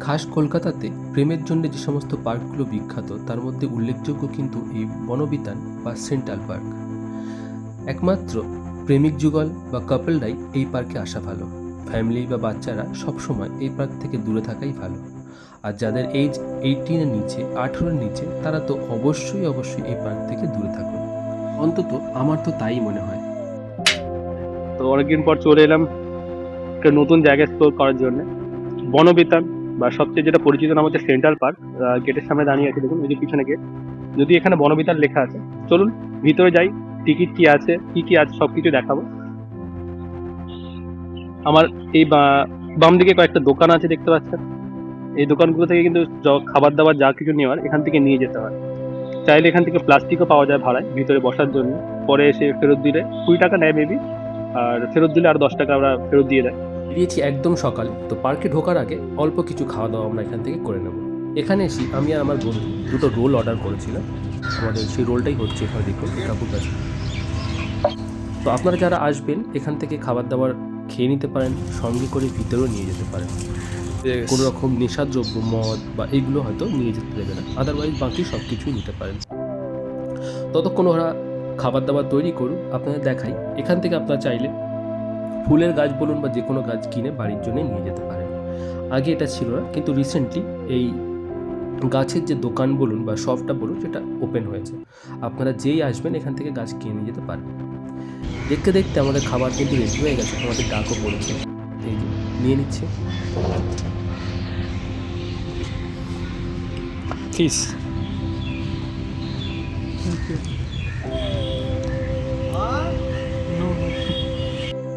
খাস কলকাতাতে প্রেমের জন্য যে সমস্ত পার্কগুলো বিখ্যাত, তার মধ্যে উল্লেখযোগ্য কিন্তু এই বনবিতান বা সেন্ট্রাল পার্ক একমাত্র প্রেমিক যুগল বা কাপলরাই এই পার্কে আসা ভালো। ফ্যামিলি বা বাচ্চারা সবসময় এই পার্ক থেকে দূরে থাকাই ভালো। আর যাদের এজ এইটিনের নিচে আঠেরোর নিচে, তারা তো অবশ্যই অবশ্যই এই পার্ক থেকে দূরে থাকুন। অন্তত আমার তো তাই মনে হয়। তো অনেকদিন পর চলে এলাম। একটা নতুন জায়গা এক্সপ্লোর করার জন্য। বনবিতান। বা সবচেয়ে যেটা পরিচিত নাম হচ্ছে সেন্ট্রাল পার্ক গেটের সামনে দাঁড়িয়ে আছে, দেখুন ওই যে পিছনে গেট। যদি এখানে বনবিতান লেখা আছে, চলুন ভিতরে যাই, টিকিট কি আছে, কি কি আছে, সবকিছু দেখাবো। আমার এই বাম দিকে কয়েকটা দোকান আছে, দেখতে পাচ্ছেন। এই দোকানগুলো থেকে কিন্তু খাবার দাবার যা কিছু নেওয়ার, এখান থেকে নিয়ে যেতে হয়। চাইলে এখান থেকে প্লাস্টিকও পাওয়া যায় ভাড়ায়, ভিতরে বসার জন্য। পরে এসে ফেরত দিলে কুড়ি টাকা নেয় মেবি আর ফেরত দিলে আর দশ টাকা আমরা ফেরত দিয়ে দেয়। বেরিয়েছি একদম সকালে। তো পার্কে ঢোকার আগে অল্প কিছু খাওয়া দাওয়া আমরা এখান থেকে করে নেব। এখানে এসে আমি আর আমার বন্ধু দুটো রোল অর্ডার করেছিলাম। আমাদের সেই রোলটাই হচ্ছে এখানে দেখুন কাকুর কাছে। তো আপনারা যারা আসবেন এখান থেকে খাবার দাবার খেয়ে নিতে পারেন সঙ্গে করে ভিতরেও নিয়ে যেতে পারেন। কোনো রকম নেশাদ্রব্য মদ বা এইগুলো হয়তো নিয়ে যেতে দেবে না। আদারওয়াইজ বাকি সব কিছুই নিতে পারেন। ততক্ষণ ওরা খাবার দাবার তৈরি করুক আপনাদের দেখাই। এখান থেকে আপনারা চাইলে ফুলের গাছ বলুন বা যে কোনো গাছ কিনে বাড়ির জন্য নিয়ে যেতে পারেন। আগে এটা ছিল না কিন্তু রিসেন্টলি এই গাছের যে দোকান বলুন বা শপটা বলুন সেটা ওপেন হয়েছে। আপনারা যেই আসবেন এখান থেকে গাছ কিনে নিয়ে যেতে পারেন। দেখতে দেখতে আমাদের খাবার কিন্তু রেডি হয়ে গেছে আমাদের ডাকও পড়েছে। এই যে নিয়ে নিচ্ছে। ফিস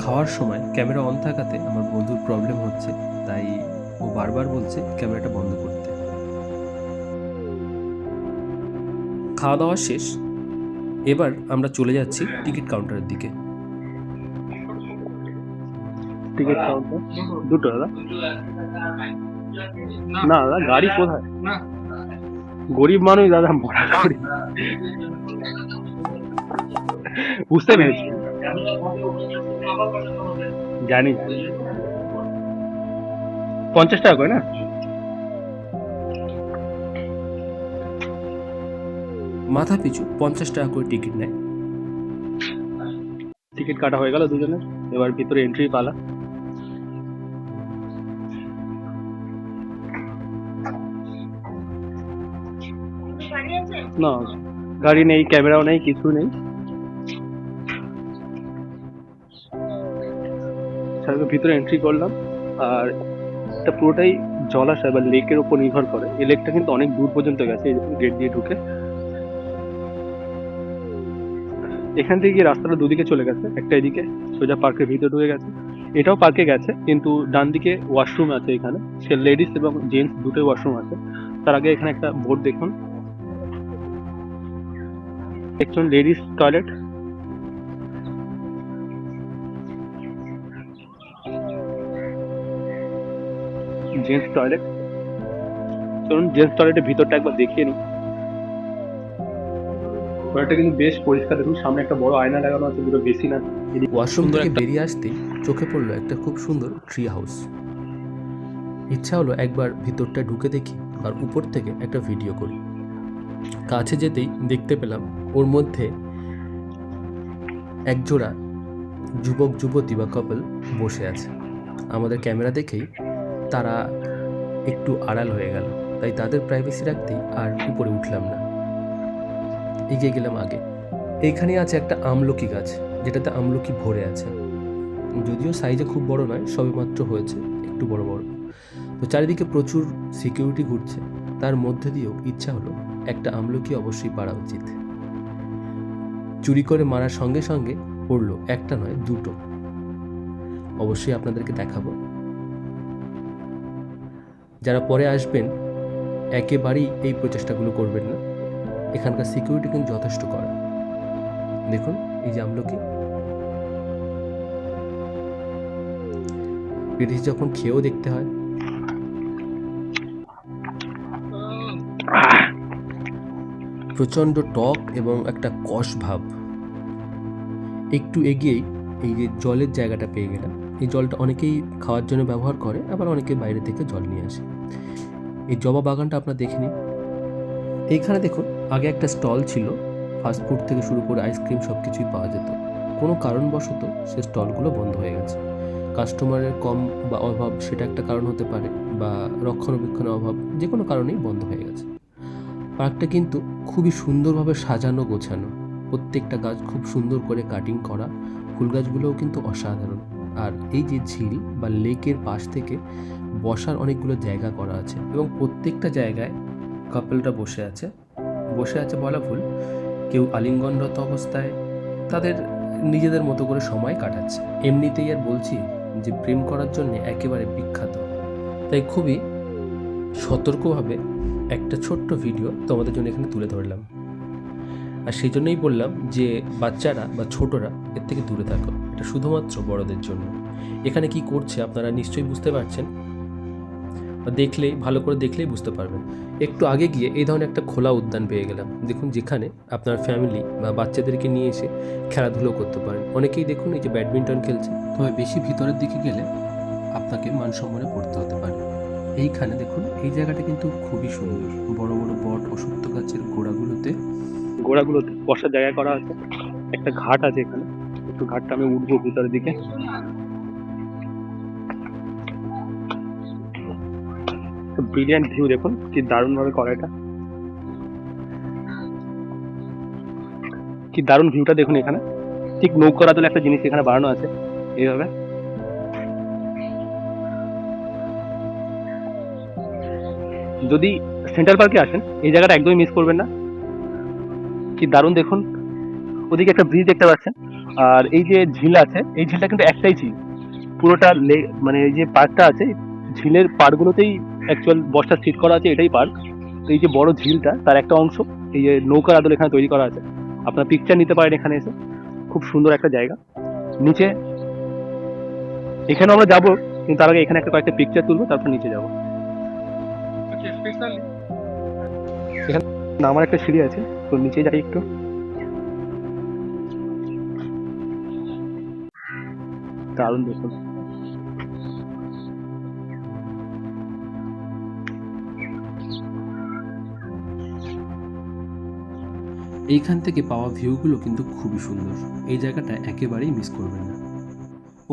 খাওয়ার সময় ক্যামেরা অন থাকাতে আমার বন্ধুর প্রবলেম হচ্ছে, তাই ও বারবার বলছে ক্যামেরাটা বন্ধ করতে। খাওয়া দাওয়া শেষ, এবার আমরা চলে যাচ্ছি টিকিট কাউন্টারের দিকে। Ticket counter? দুটো, দাদা? না, দাদা, গাড়ি কোথায়? গরিব মানুষ, দাদা, মরা গরিব বুঝতে পেরেছি। জানি। পঞ্চাশ টাকা করে না? মাথা পিছু পঞ্চাশ টাকা করে টিকিট নেয়। টিকিট কাটা হয়ে গেল দুজনের এবার ভিতরে এন্ট্রি পালা। না গাড়ি নেই ক্যামেরাও নেই কিছু নেই। তারপর ভিতরে এন্ট্রি করলাম। আর এটা পুরোটাই জলাশয় বা লেকের উপর নির্ভর করে। এই লেকটা কিন্তু অনেক দূর পর্যন্ত গেছে, এই গেট দিয়ে ঢুকে। এখান থেকে রাস্তাটা দুদিকে চলে গেছে, একটা এদিকে সোজা পার্কের ভিতরে ঢুকে গেছে। এটাও পার্কে গেছে, কিন্তু ডান দিকে ওয়াশরুম আছে এখানে। সে লেডিস এবং জেন্টস দুটোই ওয়াশরুম আছে। তার আগে এখানে একটা বোর্ড দেখুন। দেখুন লেডিস টয়লেট জেন্টস টয়লেট চলুন জেন্টস টয়লেটের ভিতরটা একবার দেখিয়ে নিই। টয়লেটটা কিন্তু বেশ পরিষ্কার। দেখুন সামনে একটা বড় আয়না লাগানো আছে দুটো বেসিন আছে। ওয়াশরুম থেকে বেরিয়ে আসতেই চোখে পড়ল একটা খুব সুন্দর ট্রি হাউস ইচ্ছা হলো একবার ভিতরটা ঢুকে দেখি আর উপর থেকে একটা ভিডিও করি। কাছে যেতেই দেখতে পেলাম ওর মধ্যে একজোড়া যুবক যুবতী বা কাপল বসে আছে। আমাদের ক্যামেরা দেখেই তারা একটু আড়াল হয়ে গেল। তাই তাদের প্রাইভেসি রাখতেই আর উপরে উঠলাম না। এগিয়ে গেলাম আগে। এইখানে আছে একটা আমলকি গাছ, যেটাতে আমলকি ভরে আছে। যদিও সাইজে খুব বড় নয় সবেমাত্র হয়েছে, একটু বড় বড়। তো চারিদিকে প্রচুর সিকিউরিটি ঘুরছে। তার মধ্যে দিয়েও ইচ্ছা হলো একটা আমলকি অবশ্যই পারা উচিত। চুরি করে মারার সঙ্গে সঙ্গে পড়ল একটা নয়, দুটো। অবশ্যই আপনাদেরকে দেখাবো। যারা পরে আসবেন, একেবারেই এই প্রচেষ্টাগুলো করবেন না। এখানকার সিকিউরিটি কিন্তু যথেষ্ট করা দেখুন, এই যে আমলকি। পেটিস যখন খেয়েও দেখতে হয়। প্রচণ্ড টক এবং একটা কষ ভাব। একটু এগিয়েই এই যে জলের জায়গাটা পেয়ে গেলাম। এই জলটা অনেকেই খাওয়ার জন্য ব্যবহার করে, আবার অনেকে বাইরে থেকে জল নিয়ে আসে। এই জবা বাগানটা আপনারা দেখে নিন। এইখানে দেখুন, আগে একটা স্টল ছিল ফাস্টফুড থেকে শুরু করে আইসক্রিম সব কিছুই পাওয়া যেত। কোনো কারণবশত সে স্টলগুলো বন্ধ হয়ে গেছে। কাস্টমারের কম বা অভাব সেটা একটা কারণ হতে পারে, বা রক্ষণাবেক্ষণের অভাব যে কোনো কারণেই বন্ধ হয়ে গেছে। পার্কটা কিন্তু খুবই সুন্দরভাবে সাজানো, গোছানো। প্রত্যেকটা গাছ খুব সুন্দর করে কাটিং করা। ফুল গাছগুলোও কিন্তু অসাধারণ। আর এই যে ঝিল বা লেকের পাশ থেকে বসার অনেকগুলো জায়গা করা আছে এবং প্রত্যেকটা জায়গায় কাপলটা বসে আছে। বসে আছে বলা ভুল। কেউ আলিঙ্গনরত অবস্থায় তাদের নিজেদের মতো করে সময় কাটাচ্ছে। এমনিতেই আর বলছি যে প্রেম করার জন্য একেবারে বিখ্যাত। তাই খুবই সতর্কভাবে একটা ছোট্ট ভিডিও তোমাদের জন্য এখানে তুলে ধরলাম। আর সেই জন্যই বললাম যে বাচ্চারা বা ছোটরা এর থেকে দূরে থাকো। এটা শুধুমাত্র বড়দের জন্য। এখানে কি করছে আপনারা নিশ্চয়ই বুঝতে পারছেন। বা দেখলেই ভালো করে দেখলেই বুঝতে পারবেন। একটু আগে গিয়ে এই ধরনের একটা খোলা উদ্যান পেয়ে গেলাম। দেখুন, যেখানে আপনার ফ্যামিলি বা বাচ্চাদেরকে নিয়ে এসে খেলাধুলো করতে পারেন। অনেকেই দেখুন এই যে ব্যাডমিন্টন খেলছে। তবে বেশি ভিতরের দিকে গেলে আপনাকে মানসম্মানে পড়তে হতে পারে। এইখানে দেখুন, এই জায়গাটা কিন্তু খুবই সুন্দর। বড় বড় বট অসত্য গাছের গোড়াগুলোতে গোড়াগুলোতে বসার জায়গা করা আছে। একটা ঘাট আছে এখানে। একটু ঘাটটা আমি উঠবো ভিতরের দিকে। ব্রিলিয়ান্ট ভিউ দেখুন, কি দারুণ ভাবে করা এটা। কি দারুণ ভিউটা দেখুন এখানে। ঠিক নৌকরা তোলে একটা জিনিস এখানে বানানো আছে, এইভাবে। যদি সেন্ট্রাল পার্কে আসেন, এই জায়গাটা একদমই মিস করবেন না। কি দারুণ দেখুন, ওদিকে একটা ব্রিজ দেখতে পাচ্ছেন, আর এই যে ঝিল আছে, এই ঝিলটা কিন্তু একটাই ঝিল। পুরোটা মানে এই যে পার্কটা আছে, ঝিলের পাড়গুলোতেই অ্যাকচুয়াল বসার সিট করা আছে এটাই পার্ক তো এই যে বড় ঝিলটা তার একটা অংশ এই যে নৌকার আদল এখানে তৈরি করা আছে। আপনার পিকচার নিতে পারেন এখানে এসে। খুব সুন্দর একটা জায়গা। নিচে এখানে আমরা যাব কিন্তু তার আগে এখানে একটা কয়েকটা পিকচার তুলবো তারপর নিচে যাব। এখানে নামার একটা সিঁড়ি আছে তো নিচে যাই একটু। দারুণ দেখুন। এইখান থেকে পাওয়া ভিউগুলো কিন্তু খুবই সুন্দর। এই জায়গাটা একেবারেই মিস করবেন না।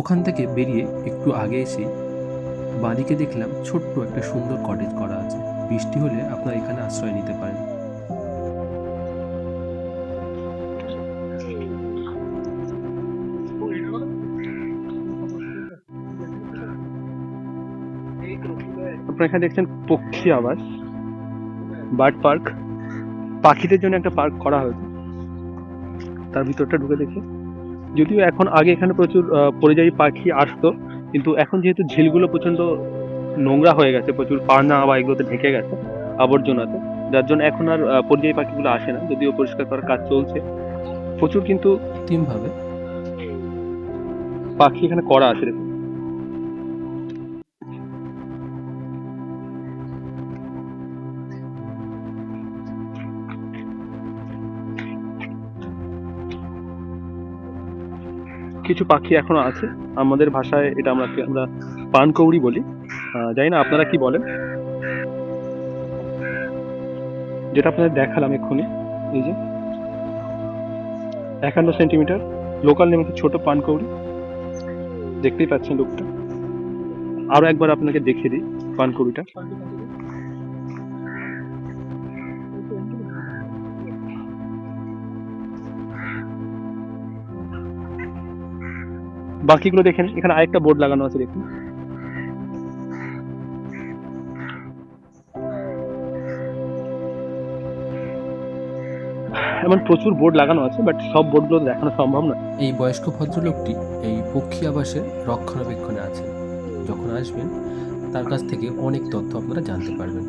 ওখান থেকে বেরিয়ে একটু আগে এসে বাঁদিকে দেখলাম ছোট্ট একটা সুন্দর কটেজ করা আছে। বৃষ্টি হলে আপনারা এখানে আশ্রয় নিতে পারেন। আপনারা এখানে দেখছেন পক্ষী আবাস, বার্ড পার্ক। পাখিদের জন্য একটা পার্ক করা হয়েছে। তার ভিতরটা ঢুকে দেখি। যদিও এখন আগে এখানে প্রচুর পরিযায়ী পাখি আসতো কিন্তু এখন যেহেতু ঝিলগুলো প্রচণ্ড নোংরা হয়ে গেছে প্রচুর পানা বা এগুলোতে ঢেকে গেছে আবর্জনাতে যার জন্য এখন আর পরিযায়ী পাখিগুলো আসে না যদিও পরিষ্কার করার কাজ চলছে। প্রচুর কিন্তু পাখি এখানে করা আছে দেখুন। কিছু পাখি এখনও আছে। আমাদের ভাষায় এটা আমরা আমরা পানকৌড়ি বলি। জানি না, আপনারা কি বলেন? যেটা আপনাদের দেখালাম এক্ষুনি, এই যে। একান্ন সেন্টিমিটার লোকাল নেমে ছোট পানকৌড়ি। দেখতেই পাচ্ছেন লোকটা। আরও একবার আপনাকে দেখিয়ে দিই পানকৌড়িটা। বাকিগুলো দেখেন, এখানে আরেকটা বোর্ড লাগানো আছে, দেখুন। এমন প্রচুর বোর্ড লাগানো আছে, বাট সব বোর্ডগুলো দেখানো সম্ভব না এই বয়স্ক ভদ্রলোকটি এই পক্ষী আবাসে রক্ষণাবেক্ষণে আছেন। যখন আসবেন, তার কাছ থেকে অনেক তথ্য আপনারা জানতে পারবেন।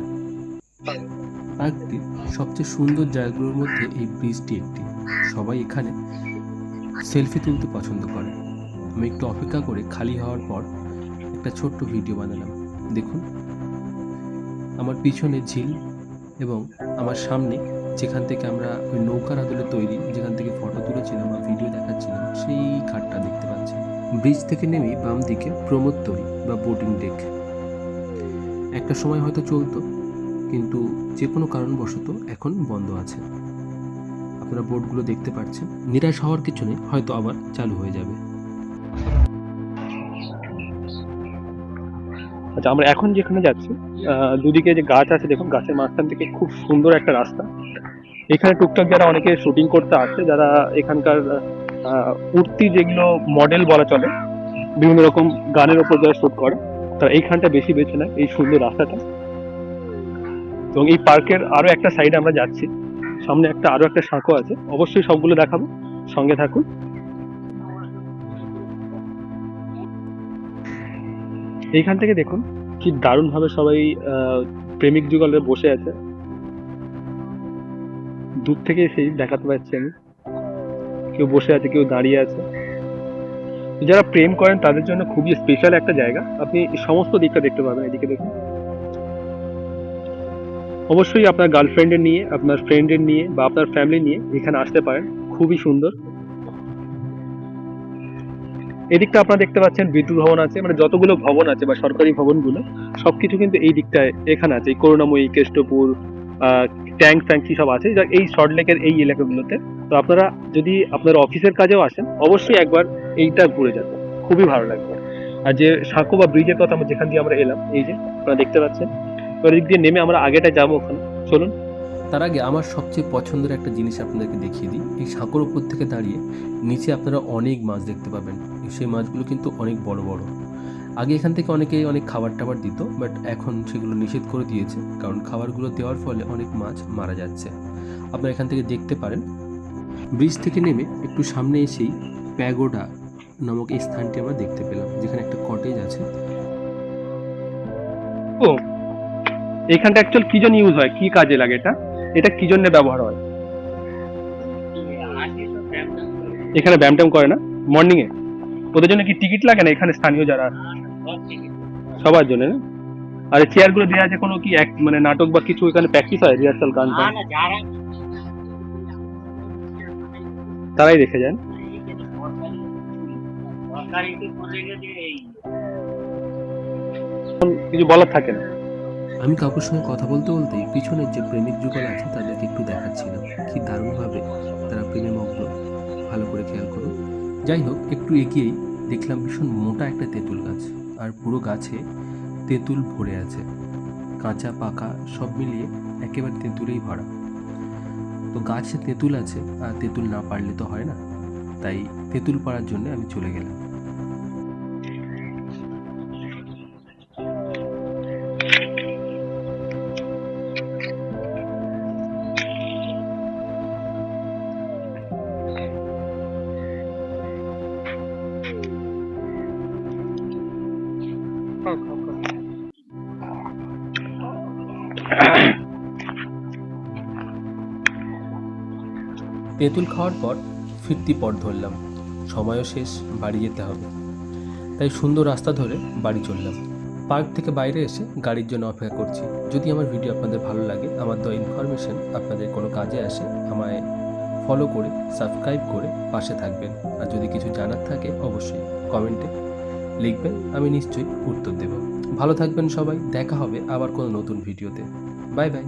পার্কটির সবচেয়ে সুন্দর জায়গাগুলোর মধ্যে এই ব্রিজটি একটি। সবাই এখানে সেলফি তুলতে পছন্দ করে। আমি একটু অপেক্ষা করে খালি হওয়ার পর একটা ছোট্ট ভিডিও বানালাম। দেখুন। আমার পিছনে ঝিল এবং আমার সামনে যেখান থেকে আমরা ওই নৌকার আদলে তৈরি, যেখান থেকে ফটো তুলেছিলাম বা ভিডিও দেখাচ্ছিলাম, সেই ঘাটটা দেখতে পাচ্ছি ব্রিজ থেকে নেমে বাম দিকে প্রমোদ তৈরি বা বোটিং ডেক একটা সময় হয়তো চলতো, কিন্তু যে কোনো কারণবশত এখন বন্ধ আছে। আপনারা বোর্ডগুলো দেখতে পাচ্ছেন। নিরাশ হওয়ার কিছু নেই, হয়তো আবার চালু হয়ে যাবে। আচ্ছা আমরা এখন যেখানে যাচ্ছি দুদিকে যে গাছ আছে, দেখুন গাছের মাঝখান থেকে খুব সুন্দর একটা রাস্তা। এখানে টুকটাক যারা অনেকে শুটিং করতে আসে, যারা এখানকার উঠতি যেগুলো মডেল বলা চলে, বিভিন্ন রকম গানের ওপর যারা শুট করে, তারা এইখানটা বেশি বেছে নেয়, এই সুন্দর রাস্তাটা। এবং এই পার্কের আরও একটা সাইডে আমরা যাচ্ছি, সামনে একটা, আরও একটা সাঁকো আছে, অবশ্যই সবগুলো দেখাবো, সঙ্গে থাকুন। এইখান থেকে দেখুন কি দারুণ ভাবে সবাই প্রেমিক যুগলে বসে আছে। দূর থেকে সেই দেখাতে পাচ্ছি আমি। কেউ বসে আছে, কেউ দাঁড়িয়ে আছে। যারা প্রেম করেন তাদের জন্য খুবই স্পেশাল একটা জায়গা। আপনি সমস্ত দিকটা দেখতে পাবেন এদিকে দেখুন। অবশ্যই আপনার গার্লফ্রেন্ডের নিয়ে, আপনার ফ্রেন্ডের নিয়ে বা আপনার ফ্যামিলি নিয়ে এখানে আসতে পারেন। খুবই সুন্দর। এদিকটা আপনারা দেখতে পাচ্ছেন, বিদ্যুৎ ভবন আছে মানে যতগুলো ভবন আছে বা সরকারি ভবনগুলো, সবকিছু কিন্তু এই দিকটায়, এখানে আছে। এই করুণাময়ী, কেষ্টপুর ট্যাঙ্ক ফ্যাঙ্ক সব আছে যা এই শর্ট লেকের এই এলাকাগুলোতে। তো আপনারা যদি আপনার অফিসের কাজেও আসেন, অবশ্যই একবার এইটা ঘুরে যাবেন। খুবই ভালো লাগবে। আর যে সাঁকো বা ব্রিজের কথা যেখান দিয়ে আমরা এলাম, এই যে আপনারা দেখতে পাচ্ছেন এবার এদিক দিয়ে নেমে আমরা আগেটা যাব ওখানে। চলুন। তার আগে আমার সবচেয়ে পছন্দের একটা জিনিস আপনাদেরকে দেখিয়ে দিই। এই সাঁকোর উপর থেকে দাঁড়িয়ে নিচে আপনারা অনেক মাছ দেখতে পাবেন। সেই মাছগুলো কিন্তু অনেক বড় বড়। আগে এখান থেকে অনেকেই অনেক খাবার টাবার দিত, বাট এখন সেগুলো নিষেধ করে দিয়েছে, কারণ খাবারগুলো দেওয়ার ফলে অনেক মাছ মারা যাচ্ছে। আপনারা এখান থেকে দেখতে পারেন। ব্রিজ থেকে নেমে একটু সামনে এসেই প্যাগোডা নামক এই স্থানটি আমরা দেখতে পেলাম, যেখানে একটা কটেজ আছে। ও, এখানটা অ্যাকচুয়াল কি জন্য ইউজ হয়? কি কাজে লাগে এটা? এটা কি জন্য ব্যবহার হয়? এখানে ব্যায়াম ট্যাম করে না? মর্নিং এ? ওদের জন্য কি টিকিট লাগে না এখানে স্থানীয় যারা? সবার জন্য না? আর চেয়ারগুলো দেওয়া আছে কোনো কি এক মানে নাটক বা কিছু এখানে প্র্যাকটিস হয় রিহার্সাল গান তারাই দেখে যান। কিছু বলার থাকে না। আমি কাকুর সঙ্গে কথা বলতে বলতেই পিছনের যে প্রেমিক যুগল আছে, তাদেরকে একটু দেখাচ্ছিলাম কি দারুণভাবে তারা প্রেমে মগ্ন ভালো করে খেয়াল করুন যাই হোক, একটু এগিয়েই দেখলাম ভীষণ মোটা একটা তেঁতুল গাছ, আর পুরো গাছে তেঁতুল ভরে আছে। কাঁচা, পাকা, সব মিলিয়ে একেবারে তেঁতুলেই ভরা। তো গাছে তেঁতুল আছে, আর তেঁতুল না পারলে তো হয় না। তাই তেঁতুল পাড়ার জন্য আমি চলে গেলাম। তেঁতুল খাওয়ার পর ফিরতি পথ ধরলাম। সময়ও শেষ, বাড়ি যেতে হবে। তাই সুন্দর রাস্তা ধরে বাড়ি চললাম। পার্ক থেকে বাইরে এসে গাড়ির জন্য অপেক্ষা করছি। যদি আমার ভিডিও আপনাদের ভালো লাগে, আমার দেওয়া ইনফরমেশন আপনাদের কোনো কাজে আসে, আমায় ফলো করে সাবস্ক্রাইব করে পাশে থাকবেন। আর যদি কিছু জানার থাকে, অবশ্যই কমেন্টে লিখবেন, আমি নিশ্চয়ই উত্তর দেব। ভালো থাকবেন সবাই, দেখা হবে আবার কোনো নতুন ভিডিওতে। Bye bye